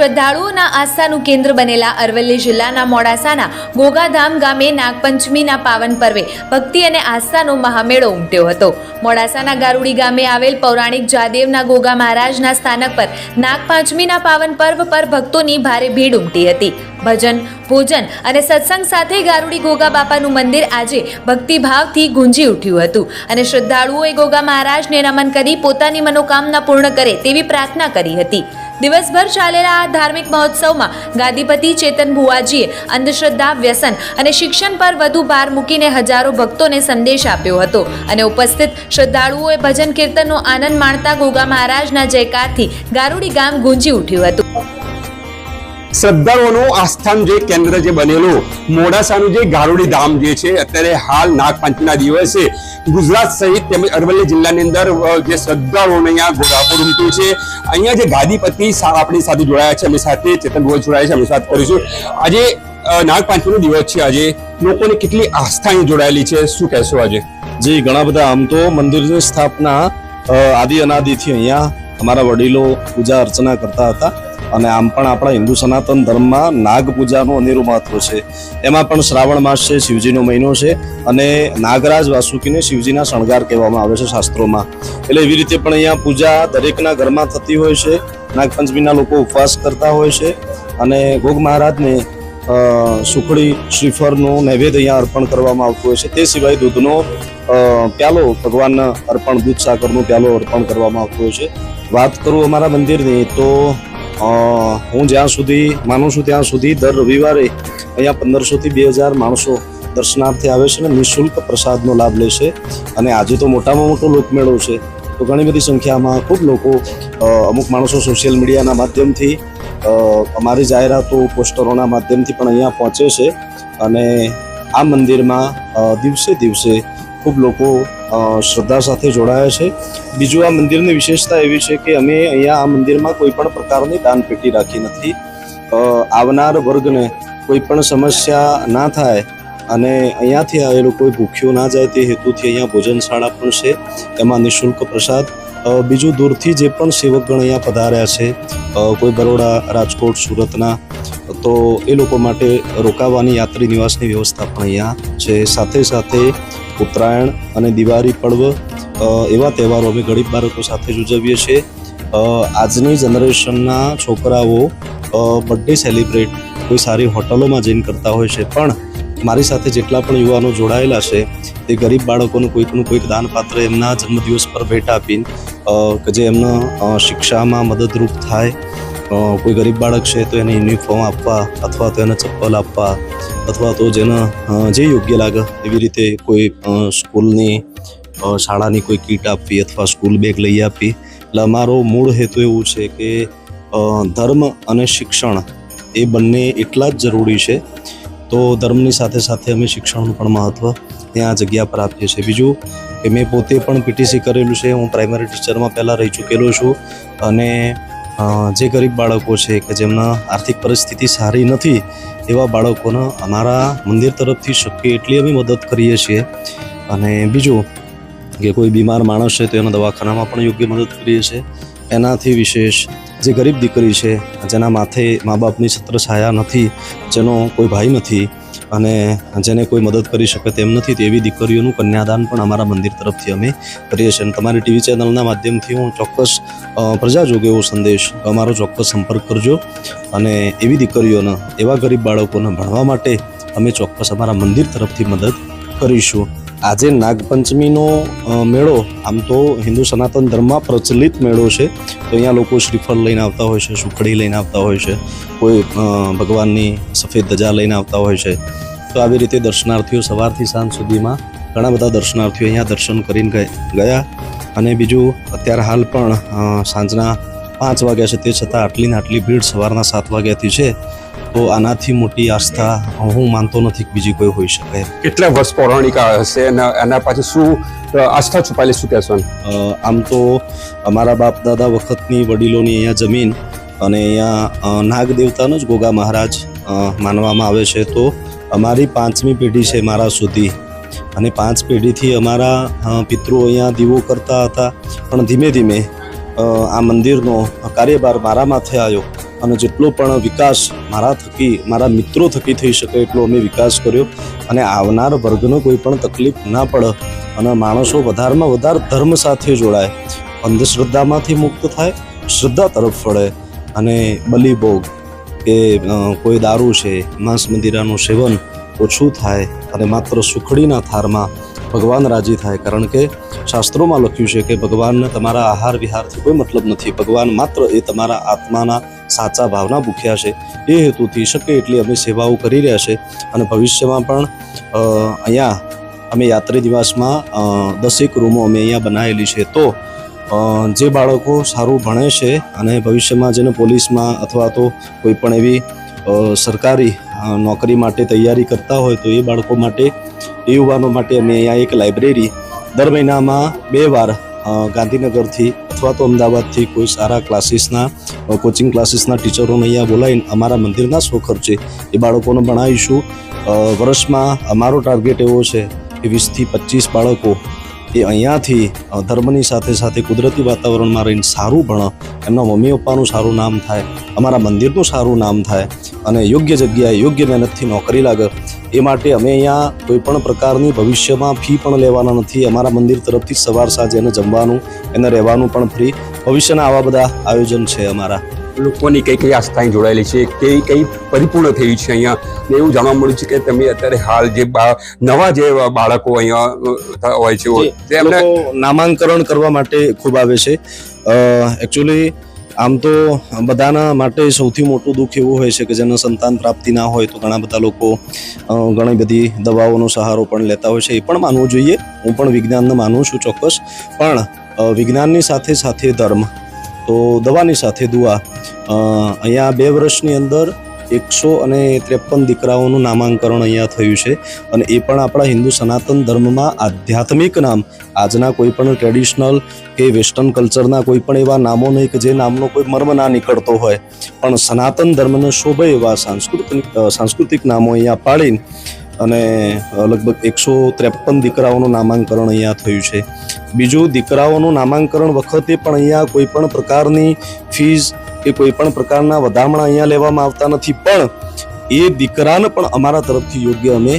શ્રદ્ધાળુઓના આસ્થાનું કેન્દ્ર બનેલા અરવલ્લી જિલ્લાના મોડાસાના ગોગાધામ ગામે નાગપંચમીના પાવન પર્વે ભક્તિ અને આસ્થાનો મહામેળો ઉમટ્યો હતો. મોડાસાના ગારુડી ગામે આવેલ પૌરાણિક જાદેવના ગોગા મહારાજના સ્થાનક પર નાગપાંચમીના પાવન પર્વ પર ભક્તોની ભારે ભીડ ઉમટી હતી. ભજન ભોજન અને સત્સંગ સાથે ગારુડી ગોગા બાપાનું મંદિર આજે ભક્તિભાવથી ગુંજી ઉઠ્યું હતું અને શ્રદ્ધાળુઓએ ગોગા મહારાજને નમન કરી પોતાની મનોકામના પૂર્ણ કરે તેવી પ્રાર્થના કરી હતી. દિવસભર ચાલેલા આ ધાર્મિક મહોત્સવમાં ગાદીપતિ ચેતન ભુવાજીએ અંધશ્રદ્ધા, વ્યસન અને શિક્ષણ પર વધુ ભાર મૂકીને હજારો ભક્તોને સંદેશ આપ્યો હતો અને ઉપસ્થિત શ્રદ્ધાળુઓએ ભજન કીર્તનનો આનંદ માણતા ગોગા મહારાજના જયકારથી ગારુડી ગામ ગુંજી ઉઠ્યું હતું. શ્રદ્ધાળુઓનું આસ્થાનું જે કેન્દ્ર જે બનેલું, મોડાસાનું જે ગારુડી ધામ જે છે, અત્યારે હાલ નાગપંચમીના દિવસે ગુજરાત સહિત તેમજ અરવલ્લી જિલ્લાની અંદર જે શ્રદ્ધાળુઓને અહીંયા ગોળાપુર ઉમટ્યું છે. અહીંયા જે ગાદીપતિ આપણી સાથે જોડાયા છે અમે સાથે ચેતન ગોળ જોડાયા છે અમે સાથે કરીશું. આજે નાગપંચમીનો દિવસ છે આજે. લોકોની કેટલી આસ્થા અહીં જોડાયેલી છે, શું કહેશો આજે? જી, ઘણા બધા આમ તો મંદિરની સ્થાપના આદિ અનાદિથી અહીંયા અમારા વડીલો પૂજા અર્ચના કરતા હતા. અને આમ પણ આપણા હિન્દુ સનાતન ધર્મમાં નાગ પૂજાનું અનેરું મહત્વ છે. એમાં પણ શ્રાવણ માસ છે, શિવજીનો મહિનો છે અને નાગરાજ વાસુકીને શિવજીના શણગાર કહેવામાં આવે છે શાસ્ત્રોમાં. એટલે એવી રીતે પણ અહીંયા પૂજા દરેકના ઘરમાં થતી હોય છે. નાગપંચમીના લોકો ઉપવાસ કરતા હોય છે અને ગોગ મહારાજને સુખડી શ્રીફળનું નૈવેદ્ય અહીંયા અર્પણ કરવામાં આવતું હોય છે. તે સિવાય દૂધનો પ્યાલો ભગવાનના અર્પણ દૂધ સાકરનો પ્યાલો અર્પણ કરવામાં આવતો હોય છે. વાત કરું અમારા મંદિરની તો હું જ્યાં સુધી માનું છું ત્યાં સુધી દર રવિવારે અહીંયા પંદરસોથી બે હજાર માણસો દર્શનાર્થે આવે છે અને નિઃશુલ્ક પ્રસાદનો લાભ લે છે. અને આજે તો મોટામાં મોટો લોકમેળો છે. તો ઘણી બધી સંખ્યામાં ખૂબ લોકો અમુક માણસો સોશિયલ મીડિયાના માધ્યમથી અમારી જાહેરાતો, પોસ્ટરોના માધ્યમથી પણ અહીંયા પહોંચે છે. અને આ મંદિરમાં દિવસે દિવસે ખૂબ લોકો શ્રદ્ધા સાથે જોડાયા છે. બીજું આ મંદિરની વિશેષતા એવી છે કે અમે અહીંયા આ મંદિરમાં કોઈ પણ પ્રકારની દાનપેટી રાખી નથી. આવનાર વર્ગને કોઈ પણ સમસ્યા ના થાય અને અહીંયાથી આવેલું કોઈ ભૂખ્યું ના જાય તે હેતુથી અહીંયા ભોજનશાળા પણ છે. એમાં નિઃશુલ્ક પ્રસાદ. બીજું દૂરથી જે પણ સેવકગણ અહીંયા પધાર્યા છે કોઈ બરોડા, રાજકોટ, સુરતના, તો એ લોકો માટે રોકાવાની યાત્રી નિવાસની વ્યવસ્થા પણ અહીંયા છે. સાથે સાથે ઉત્તરાયણ અને દિવાળી પર્વ એવા તહેવારો અમે ગરીબ બાળકો સાથે જ ઉજવીએ છીએ. આજની જનરેશનના છોકરાઓ બર્થડે સેલિબ્રેટ કોઈ સારી હોટલોમાં જઈને કરતા હોય છે. પણ મારી સાથે જેટલા પણ યુવાનો જોડાયેલા છે, તે ગરીબ બાળકોનું કોઈકનું કોઈક દાનપાત્ર એમના જન્મદિવસ પર ભેટ આપીને કે જે એમના શિક્ષામાં મદદરૂપ થાય કોઈ ગરીબ બાળક છે તો એને યુનિફોર્મ આપવા અથવા તો એને ચપ્પલ આપવા અથવા તો જેને જે યોગ્ય લાગે એવી રીતે કોઈ સ્કૂલની શાળાની કોઈ કીટ આપવી અથવા સ્કૂલ બેગ લઈ આપવી. એટલે અમારો મૂળ હેતુ એવું છે કે ધર્મ અને શિક્ષણ એ બંને એટલા જ જરૂરી છે. તો ધર્મની સાથે સાથે અમે શિક્ષણનું પણ મહત્ત્વ ત્યાં જગ્યા પર આપીએ છીએ. બીજું કે મેં પોતે પણ પીટીસી કરેલું છે. હું પ્રાઇમરી ટીચરમાં પહેલાં રહી ચૂકેલો છું અને જે ગરીબ બાળકો છે કે જેમના આર્થિક પરિસ્થિતિ સારી નથી, એવા બાળકોને અમારા મંદિર તરફથી શક્ય એટલી અમે મદદ કરીએ છીએ. અને બીજું કે કોઈ બીમાર માણસ છે તો એના દવાખાનામાં પણ યોગ્ય મદદ કરીએ છીએ. એનાથી વિશેષ જે ગરીબ દીકરી છે, જેના માથે મા બાપની છત્ર છાયા નથી, જેનો કોઈ ભાઈ નથી અને જેને કોઈ મદદ કરી શકે તેમ નથી તેવી દીકરીઓનું કન્યાદાન પણ અમારા મંદિર તરફથી અમે કરીએ છીએ. અને તમારી ટીવી ચેનલના માધ્યમથી હું ચોક્કસ પ્રજાજોગ એવો સંદેશ, અમારો ચોક્કસ સંપર્ક કરજો. અને એવી દીકરીઓને, એવા ગરીબ બાળકોને ભણવા માટે અમે ચોક્કસ અમારા મંદિર તરફથી મદદ કરીશું. આજે નાગપંચમીનો મેળો, આમ તો હિન્દુ સનાતન ધર્મમાં પ્રચલિત મેળો છે. તો અહીંયા લોકો શ્રીફળ લઈને આવતા હોય છે, સુખડી લઈને આવતા હોય છે. કોઈ ભગવાનની સફેદ ધજા લઈને આવતા હોય છે. તો આવી રીતે દર્શનાર્થીઓ સવારથી સાંજ સુધીમાં ઘણા બધા દર્શનાર્થીઓ અહીંયા દર્શન કરીને ગયા અને બીજું, અત્યારે હાલ પણ સાંજના પાંચ વાગ્યા છે. તે છતાં આટલી ને આટલી ભીડ સવારના સાત વાગ્યાથી છે. તો આનાથી મોટી આસ્થા હું માનતો નથી કે બીજી કોઈ હોઈ શકે. કેટલા વર્ષ પૌરાણિક હશે અને એના પાછળ શું આસ્થા છુપાયેલી શું કહેશો આમ તો અમારા બાપ દાદા વખતની વડીલોની અહીંયા જમીન અને અહીંયા નાગ દેવતાનો જ ગોગા મહારાજ માનવામાં આવે છે. તો અમારી પાંચમી પેઢી છે મારા સુધી. અને પાંચ પેઢીથી અમારા પિતૃઓ અહીંયા દીવો કરતા હતા. પણ ધીમે ધીમે આ મંદિરનો કાર્યભાર મારા માથે આવ્યો. અને જેટલો પણ વિકાસ મારા થકી, મારા મિત્રો થકી થઈ શકે એટલો અમે વિકાસ કર્યો. અને આવનાર વર્ગનો કોઈ પણ તકલીફ ના પડે અને માણસો વધારેમાં વધારે ધર્મ સાથે જોડાય. અંધશ્રદ્ધામાંથી મુક્ત થાય, શ્રદ્ધા તરફ વળે અને બલિભોગ કે કોઈ દારૂ છે, માંસ મંદિરાનું સેવન ઓછું થાય અને માત્ર સુખડીના થારમાં ભગવાન રાજી થાય. કારણ કે શાસ્ત્રોમાં લખ્યું છે કે ભગવાનને તમારા આહાર વિહારથી કોઈ મતલબ નથી. ભગવાન માત્ર એ તમારા આત્માના સાચા ભાવના ભૂખ્યા છે. એ હેતુથી શક્ય એટલી અમે સેવાઓ કરી રહ્યા છે અને ભવિષ્યમાં પણ અહીંયા અમે યાત્રી નિવાસમાં દસેક રૂમો અમે અહીંયા બનાવેલી છે. તો જે બાળકો સારું ભણે છે અને ભવિષ્યમાં જેને પોલીસમાં અથવા તો કોઈ પણ એવી સરકારી નોકરી માટે તૈયારી કરતા હોય તો એ બાળકો માટે, એ યુવાનો માટે અમે અહીંયા એક લાઇબ્રેરી દર મહિનામાં બે વાર ગાંધીનગરથી અથવા તો અમદાવાદથી કોઈ સારા ક્લાસીસના કોચિંગ ક્લાસીસના ટીચરોને અહીંયા બોલાવીને અમારા મંદિરના ખર્ચે એ બાળકોને ભણાવીશું. વર્ષમાં અમારો ટાર્ગેટ એવો છે કે વીસથી પચીસ બાળકો એ અહીંયાથી ધર્મની સાથે સાથે કુદરતી વાતાવરણમાં રહીને સારું ભણે. એમના મમ્મી પપ્પાનું સારું નામ થાય, અમારા મંદિરનું સારું નામ થાય અને યોગ્ય જગ્યાએ યોગ્ય મહેનતથી નોકરી લાગે. એ માટે અમે અહીંયા કોઈ પણ પ્રકારની ભવિષ્યમાં ફી પણ લેવાના નથી. અમારા મંદિર તરફથી સવાર સાંજે એને જમવાનું એને રહેવાનું પણ ફ્રી ભવિષ્યના આવા બધા આયોજન છે અમારા. લોકોની કઈ કઈ આસ્થા જોડાયેલી છે? કઈ કઈ પરિપૂર્ણ થયું છે અહીંયા? ને એવું જાણવા મળ્યું છે કે તમે અત્યારે હાલ જે નવા જે બાળકો અહીંયા હોય છે નામાંકરણ કરવા માટે ખૂબ આવે છે. એકચ્યુઅલી આમ તો બધાના માટે સૌથી મોટું દુઃખ એવું હોય છે કે જેને સંતાન પ્રાપ્તિ ના હોય તો ઘણા બધા લોકો ઘણી બધી દવાઓનો સહારો પણ લેતા હોય છે. એ પણ માનવું જોઈએ. હું પણ વિજ્ઞાનને માનું છું ચોક્કસ. પણ વિજ્ઞાનની સાથે સાથે ધર્મ. તો દવાની સાથે દુઆ. અહીંયા બે વર્ષની અંદર એકસો અને ત્રેપન દીકરાઓનું નામાંકરણ અહીંયા થયું છે. અને એ પણ આપણા હિન્દુ સનાતન ધર્મમાં આધ્યાત્મિક નામ. આજના કોઈ પણ ટ્રેડિશનલ કે વેસ્ટર્ન કલ્ચરના કોઈ પણ એવા નામો નહીં કે જે નામનો કોઈ મર્મ ના નીકળતો હોય. પણ સનાતન ધર્મને શોભે એવા સાંસ્કૃતિક સાંસ્કૃતિક નામો અહીંયા પાડીને અને લગભગ એકસો ત્રેપન દીકરાઓનું નામાંકરણ અહીંયા થયું છે. બીજું, દીકરાઓનું નામાંકરણ વખતે પણ અહીંયા કોઈ પણ પ્રકારની ફીઝ કે કોઈ પણ પ્રકારના વધામણા અહીંયા લેવામાં આવતા નથી, પણ એ દીકરાને પણ અમારા તરફથી યોગ્ય અમે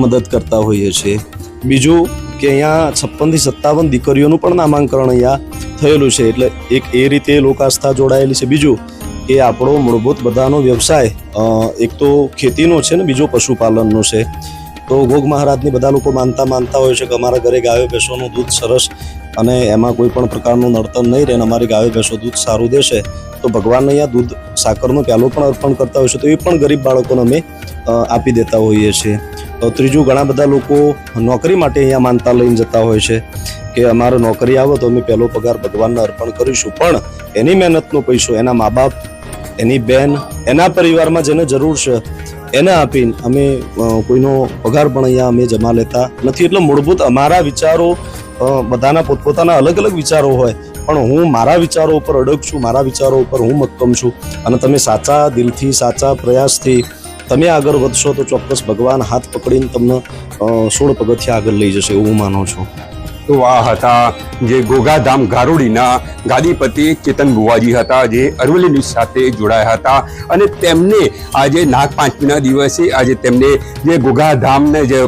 મદદ કરતા હોઈએ છીએ. બીજું કે અહીંયા છપ્પનથી સત્તાવન દીકરીઓનું પણ નામાંકરણ અહીંયા થયેલું છે, એટલે એક એ રીતે લોક આસ્થા જોડાયેલી છે. બીજું કે આપણો મૂળભૂત બધાનો વ્યવસાય એક તો ખેતીનો છે ને, બીજો પશુપાલનનો છે. તો ગોગ મહારાજની બધા લોકો માનતા માનતા હોય છે કે અમારા ઘરે ગાયો, ભેંસોનું દૂધ સરસ અને એમાં કોઈ પણ પ્રકારનું નડતર નહીં રહે અને અમારી ગાયો, ભેંસો દૂધ સારું દેશે, તો ભગવાનને અહીંયા દૂધ સાકરનો પ્યાલો પણ અર્પણ કરતા હોય છે. તો એ પણ ગરીબ બાળકોને અમે આપી દેતા હોઈએ છીએ. તો ત્રીજું, ઘણા બધા લોકો નોકરી માટે અહીંયા માનતા લઈને જતા હોય છે કે અમારે નોકરી આવે તો અમે પહેલો પગાર ભગવાનને અર્પણ કરીશું. પણ એની મહેનતનો પૈસો એના મા બાપ, એની બેન, એના પરિવારમાં જેને જરૂર છે એને આપીને અમે કોઈનો પગાર પણ અહીંયા અમે જમા લેતા નથી. એટલે મૂળભૂત અમારા વિચારો બધાના પોતપોતાના અલગ અલગ વિચારો હોય. પણ હું મારા વિચારો ઉપર અડગ છું, મારા વિચારો ઉપર હું મક્કમ છું. અને તમે સાચા દિલથી, સાચા પ્રયાસથી તમે આગળ વધશો તો ચોક્કસ ભગવાન હાથ પકડીને તમને સોળ પગથિયા આગળ લઈ જશે એવું માનું છું. તો આ હતા. જે ગોગાધામ ગારોડીના ગાદીપતિ ચેતન બુવાજી હતા, જે અરવલ્લી ન્યૂઝ સાથે જોડાયા હતા. અને તેમને આજે નાગપાંચમીના દિવસે આજે તેમને જે ગોગાધામને જે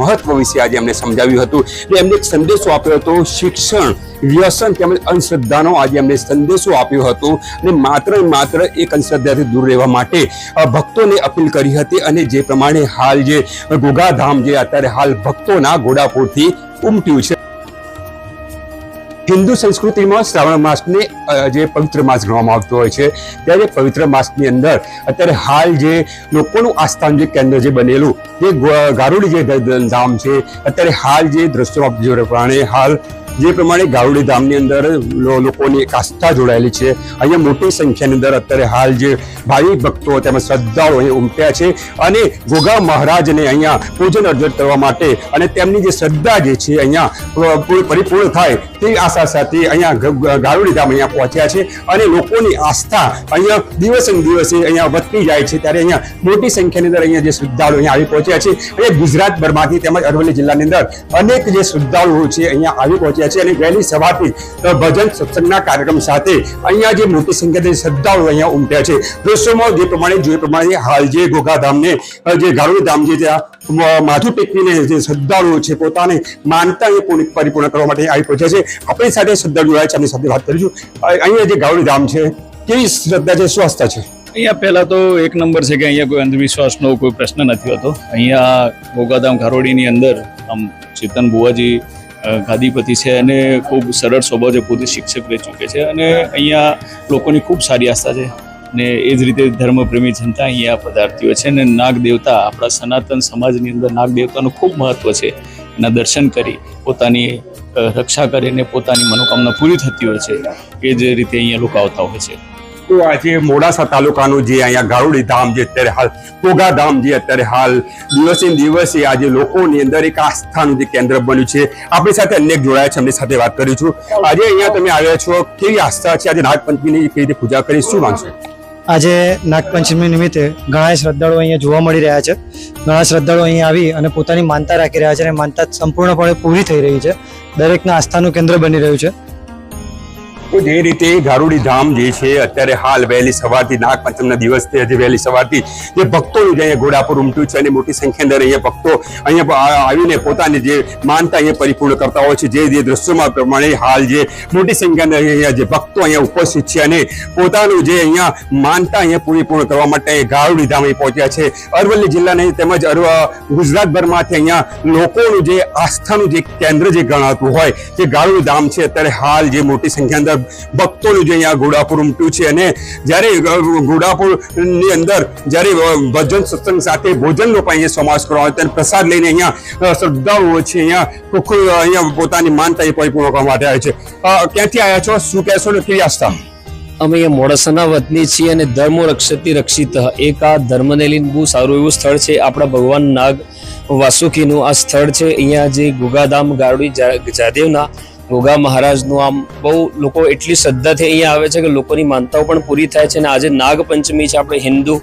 મહત્વ વિશે આજે એમને સમજાવ્યું હતું. એમને એક સંદેશો આપ્યો હતો, શિક્ષણ વ્યસન તેમજ અંધશ્રદ્ધાનો આજે એમણે સંદેશો આપ્યો હતો અને માત્ર માત્ર એક અંધશ્રદ્ધાથી દૂર રહેવા માટે ભક્તોને અપીલ કરી હતી અને જે પ્રમાણે હાલ જે ગોગાધામ જે અત્યારે હાલ ભક્તોના ઘોડાપુરથી ઉમટ્યું છે. હિન્દુ સંસ્કૃતિમાં શ્રાવણ માસને જે પવિત્ર માસ ગણવામાં આવતો હોય છે, ત્યારે પવિત્ર માસની અંદર અત્યારે હાલ જે લોકોનું આસ્થાન જે કેન્દ્ર જે બનેલું જે ગારુડી જે ધામ છે, અત્યારે હાલ જે દ્રશ્યો પ્રમાણે હાલ જે પ્રમાણે ગારુડી ધામની અંદર લોકોની એક આસ્થા જોડાયેલી છે. અહીંયા મોટી સંખ્યાની અંદર અત્યારે હાલ જે ભાવિક ભક્તો તેમજ શ્રદ્ધાળુઓ અહીં ઉમટ્યા છે અને ગોગા મહારાજને અહીંયા પૂજન અર્જન કરવા માટે અને તેમની જે શ્રદ્ધા જે છે અહીંયા પરિપૂર્ણ થાય તે આશા સાથે અહીંયા ગારુડી ધામ અહીંયા પહોંચ્યા છે અને લોકોની આસ્થા અહીંયા દિવસે દિવસે અહીંયા વધતી જાય છે ત્યારે અહીંયા મોટી સંખ્યાની અંદર અહીંયા જે શ્રદ્ધાળુઓ અહીંયા આવી પહોંચ્યા છે. અહીંયા ગુજરાતભરમાંથી તેમજ અરવલ્લી જિલ્લાની અંદર અનેક જે શ્રદ્ધાળુઓ છે અહીંયા આવી પહોંચ્યા છે અને વહેલી સવારથી ભજન સત્સંગના કાર્યક્રમ સાથે અહીંયા જે મોટી સંખ્યાની શ્રદ્ધાળુઓ અહીંયા ઉમટ્યા છે. દ્રશ્યોમાં જે પ્રમાણે જોઈ પ્રમાણે હાલ જે ગોગાધામને જે ધામ જે ત્યાં માથું ટેકવીને જે શ્રદ્ધાળુઓ છે, પોતાને માનતા એ પરિપૂર્ણ કરવા માટે આવી પહોંચ્યા છે. આપણી સાથે શ્રદ્ધાળુ જોડાયા છે એમની સાથે વાત કરીશું. અહીંયા જે ધામ છે, કેવી શ્રદ્ધા છે શું આસ્થા છે? અહીંયા પહેલાં તો એક નંબર છે કે અહીંયા કોઈ અંધવિશ્વાસનો કોઈ પ્રશ્ન નથી હોતો. અહીંયા ગોગાધામ ખારોડીની અંદર આમ ચેતન બુવાજી ગાદીપતિ છે અને ખૂબ સરળ સ્વભાવ છે પોતે શિક્ષક રહી ચૂકે છે અને અહીંયા લોકોની ખૂબ સારી આસ્થા છે ને એ જ રીતે ધર્મપ્રેમી જનતા અહીંયા પધારતી હોય છે અને નાગ દેવતા આપણા સનાતન સમાજની અંદર નાગ દેવતાનું ખૂબ મહત્વ છે. એના દર્શન કરી પોતાની રક્ષા કરીને પોતાની મનોકામના પૂરી થતી હોય છે. એ જ રીતે અહીંયા લોકો આવતા હોય છે. તો આજે મોડાસા તાલુકાનું જે અહીંયા ગારુડી ધામ જે અત્યારે હાલ, પોગા ધામ જે અત્યારે હાલ, દિવસે દિવસે આજે લોકોની અંદર એક આસ્થાનું જે કેન્દ્ર બન્યું છે. આપણી સાથે અનેક જોડાયા છે, એમની સાથે વાત કરી છું. આજે અહીંયા તમે આવ્યા છો, કેવી આસ્થા છે? આજે નાગપંચમીની કેવી રીતે પૂજા કરી, શું માનશો આજે નાગપંચમી નિમિત્તે ઘણા શ્રદ્ધાળુઓ અહીંયા જોવા મળી રહ્યા છે. ઘણા શ્રદ્ધાળુઓ અહીંયા આવી અને પોતાની માનતા રાખી રહ્યા છે અને માનતા સંપૂર્ણપણે પૂરી થઈ રહી છે. દરેકના આસ્થાનું કેન્દ્ર બની રહ્યું છે. તો જે રીતે ગારુડી ધામ જે છે, અત્યારે હાલ વહેલી સવારથી નાગપંચમના દિવસથી આજે વહેલી સવારથી જે ભક્તોનું જે અહીંયા ઘોડાપુર ઉમટ્યું છે અને મોટી સંખ્યા અંદર અહીંયા ભક્તો અહીંયા આવીને પોતાની જે માનતા અહીંયા પરિપૂર્ણ કરતા હોય છે. જે જે દ્રશ્યોમાં પ્રમાણે હાલ જે મોટી સંખ્યાની અહીંયા જે ભક્તો અહીંયા ઉપસ્થિત છે અને પોતાનું જે અહીંયા માનતા અહીંયા પરિપૂર્ણ કરવા માટે ગારુડી ધામ અહીં પહોંચ્યા છે. અરવલ્લી જિલ્લાની તેમજ ગુજરાતભરમાંથી અહીંયા લોકોનું જે આસ્થાનું જે કેન્દ્ર જે ગણાતું હોય, જે ગારુડી ધામ છે, અત્યારે હાલ જે મોટી સંખ્યા અંદર ભક્તોનું જે અહીંયા ઘોડાપુર ઉમટ્યું છે અને જ્યારે ઘોડાપુરની અંદર જ્યારે ભજન સત્સંગ સાથે ભોજનનો પણ અહીંયા સમાવેશ કરવામાં આવે ત્યારે પ્રસાદ લઈને અહીંયા શ્રદ્ધાળુઓ છે અહીંયા ખૂબ અહીંયા પોતાની માનતા એ પરિપૂર્ણ કરવા માટે આવે છે. ક્યાંથી આવ્યા છો? શું કહેશો ને કેવી આસ્થા? અમે અહીંયા મોડાસાના વતની છીએ અને ધર્મો રક્ષતી રક્ષિત એક આ ધર્મને લઈને બહુ સારું એવું સ્થળ છે. આપણા ભગવાન નાગ વાસુકીનું આ સ્થળ છે. અહીંયા જે ગુગાધામ ગારડી જાદેવના ગોગા મહારાજનું આમ બહુ લોકો એટલી શ્રદ્ધાથી અહીંયા આવે છે કે લોકોની માનતાઓ પણ પૂરી થાય છે અને આજે નાગપંચમી છે, આપણે હિન્દુ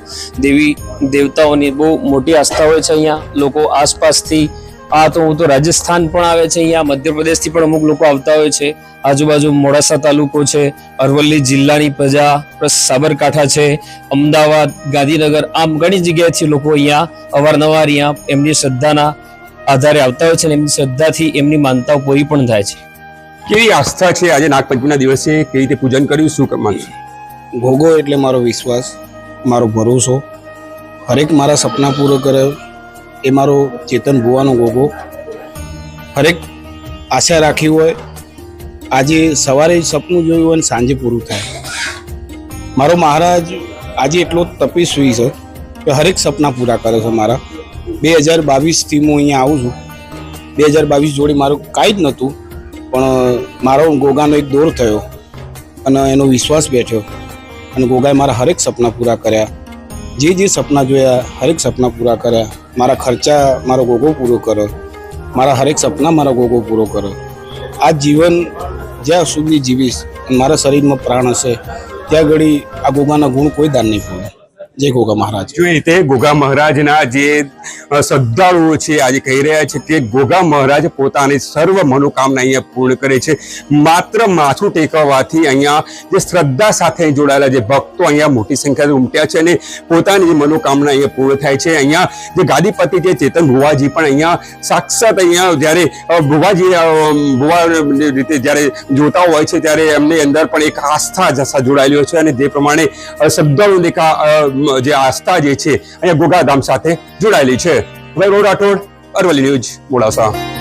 દેવી દેવતાઓની બહુ મોટી આસ્થા હોય છે અહીંયા, લોકો આસપાસથી, આ તો હું તો રાજસ્થાન પણ આવે છે અહીંયા, મધ્યપ્રદેશથી પણ અમુક લોકો આવતા હોય છે, આજુબાજુ મોડાસા તાલુકો છે, અરવલ્લી જિલ્લાની પ્રજા સાબરકાંઠા છે, અમદાવાદ, ગાંધીનગર, આમ ઘણી જગ્યાએથી લોકો અહીંયા અવારનવાર અહીંયા એમની શ્રદ્ધાના આધારે આવતા હોય છે અને એમની શ્રદ્ધાથી એમની માનતાઓ પૂરી પણ થાય છે. કેવી આસ્થા છે આજે નાગપંચમીના દિવસે? કેવી રીતે પૂજન કર્યું? શું માનશો ભોગો એટલે મારો વિશ્વાસ, મારો ભરોસો. હરેક મારા સપના પૂરો કરે એ મારો ચેતન ભુવાનો ગોગો હરેક આશા રાખી હોય, આજે સવારે સપનું જોયું હોય અને સાંજે પૂરું થાય. મારો મહારાજ આજે એટલો તપસ્વી છે કે હરેક સપના પૂરા કરે છે મારા. બે હજાર બાવીસથી હું અહીંયા આવું છું. બે હજાર બાવીસ જોડે મારું કાંઈ જ નહોતું. પણ મારો ગોગાનો એક દોર થયો અને એનો વિશ્વાસ બેઠ્યો અને ગોગાએ મારા હરેક સપના પૂરા કર્યા. જે જે સપના જોયા, હરેક સપના પૂરા કર્યા. મારા ખર્ચા મારો ગોગો પૂરો કર્યો. મારા હરેક સપના મારો ગોગો પૂરો કર્યો. આ જીવન જ્યાં સુધી જીવીશ મારા શરીરમાં પ્રાણ હશે, ત્યાં ઘડી આ ગોગાના ગુણ કોઈ દાન નહીં પડે જય ગોગા મહારાજ. જો રીતે ગોગા મહારાજના જે શ્રદ્ધાળુઓ છે આજે કહી રહ્યા છે કે ગોગા મહારાજ પોતાની સર્વ મનોકામના અહીંયા પૂર્ણ કરે છે. માત્ર માથું ટેકવવાથી અહીંયા જે શ્રદ્ધા સાથે જોડાયેલા જે ભક્તો અહીંયા મોટી સંખ્યામાં ઉમટ્યા છે અને પોતાની જે મનોકામના અહીંયા પૂર્ણ થાય છે. અહીંયા જે ગાદીપતિ છે ચેતન ભુવાજી પણ અહીંયા સાક્ષાત અહીંયા જ્યારે ભુવાજી ભુવા રીતે જ્યારે જોતા હોય છે ત્યારે એમની અંદર પણ એક આસ્થા જસા જોડાયેલી છે અને જે પ્રમાણે અ, દેખા જે આસ્થા જે છે અહીંયા ગોગાધામ સાથે જોડાયેલી છે. વૈભવ રાઠોડ અરવલ્લી ન્યૂઝ મોડાસા.